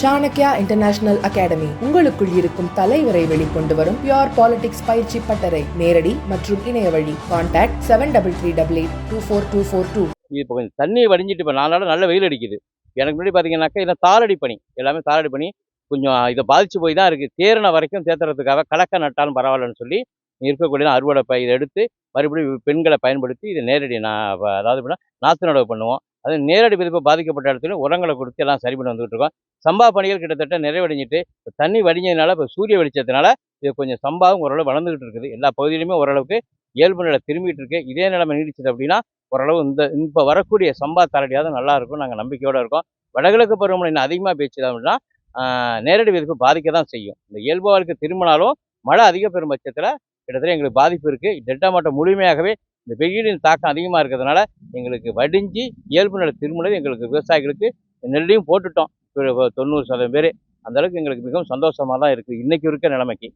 Chanakya international academy உங்களுக்குள் இருக்கும் தலைவரை வெளிக்கொண்டு வரும் பியோர் பாலிடிக்ஸ் பயிற்சி பட்டறை. நேரடி மற்றும் இணைய வழி. Contact seven double three double eight two four two four two இது இப்போ கொஞ்சம் தண்ணி வடிஞ்சிட்டு இப்போ நாலு நல்ல வெயில் அடிக்குது. எனக்கு முன்னாடி பார்த்தீங்கன்னாக்கா இதை தாரடி பணி. எல்லாமே தாரடி பணி. கொஞ்சம் இதை பாதிச்சு போய் தான் இருக்குது தேறின வரைக்கும் தேத்துறதுக்காக கலக்க நட்டாலும் பரவாயில்லன்னு சொல்லி இருக்கக்கூடிய அறுவடை பயிர் எடுத்து மறுபடியும் பெண்களை பயன்படுத்தி இதை நேரடி நான் அதாவது எப்படின்னா நாற்று நடவு பண்ணுவோம். அது நேரடி விதிப்பு பாதிக்கப்பட்ட இடத்துல உரங்களை கொடுத்து எல்லாம் சரி பண்ணி வந்துகிட்டு இருக்கோம். சம்பா பணிகள் கிட்டத்தட்ட நிறைவடைஞ்சிட்டு இப்போ தண்ணி வடிஞ்சதுனால இப்போ சூரிய வெளிச்சத்தினால இது கொஞ்சம் சம்பாவும் ஓரளவு வளர்ந்துகிட்டு இருக்குது. எல்லா பகுதியிலுமே ஓரளவுக்கு இயல்பு நிலை திரும்பிட்டு இருக்கு. இதே நிலைமை நீடிச்சது அப்படின்னா ஓரளவு இந்த இப்போ வரக்கூடிய சம்பா தரடியாவது நல்லா இருக்கும் நாங்கள் நம்பிக்கையோடு இருக்கோம். வடகிழக்கு பருவமழை இன்னும் அதிகமாக பேச்சுது அப்படின்னா நேரடி விதிப்பு பாதிக்க தான் செய்யும். இந்த இயல்பு வாழ்க்கை திரும்பினாலும் மழை அதிக பெறும் பட்சத்தில் கிட்டத்தட்ட எங்களுக்கு பாதிப்பு இருக்குது டெல்டா மாவட்டம் முழுமையாகவே இந்த வெயிலின் தாக்கம் அதிகமாக இருக்கிறதுனால எங்களுக்கு வடிஞ்சு இயல்பு நிலை திரும்பினது எங்களுக்கு விவசாயிகளுக்கு நெல்லையும் போட்டுட்டோம். தொண்ணூறு சதவீதம் பேர். அந்தளவுக்கு எங்களுக்கு மிகவும் சந்தோஷமாக தான் இருக்குது இன்றைக்கும் இருக்க நிலைமைக்கு.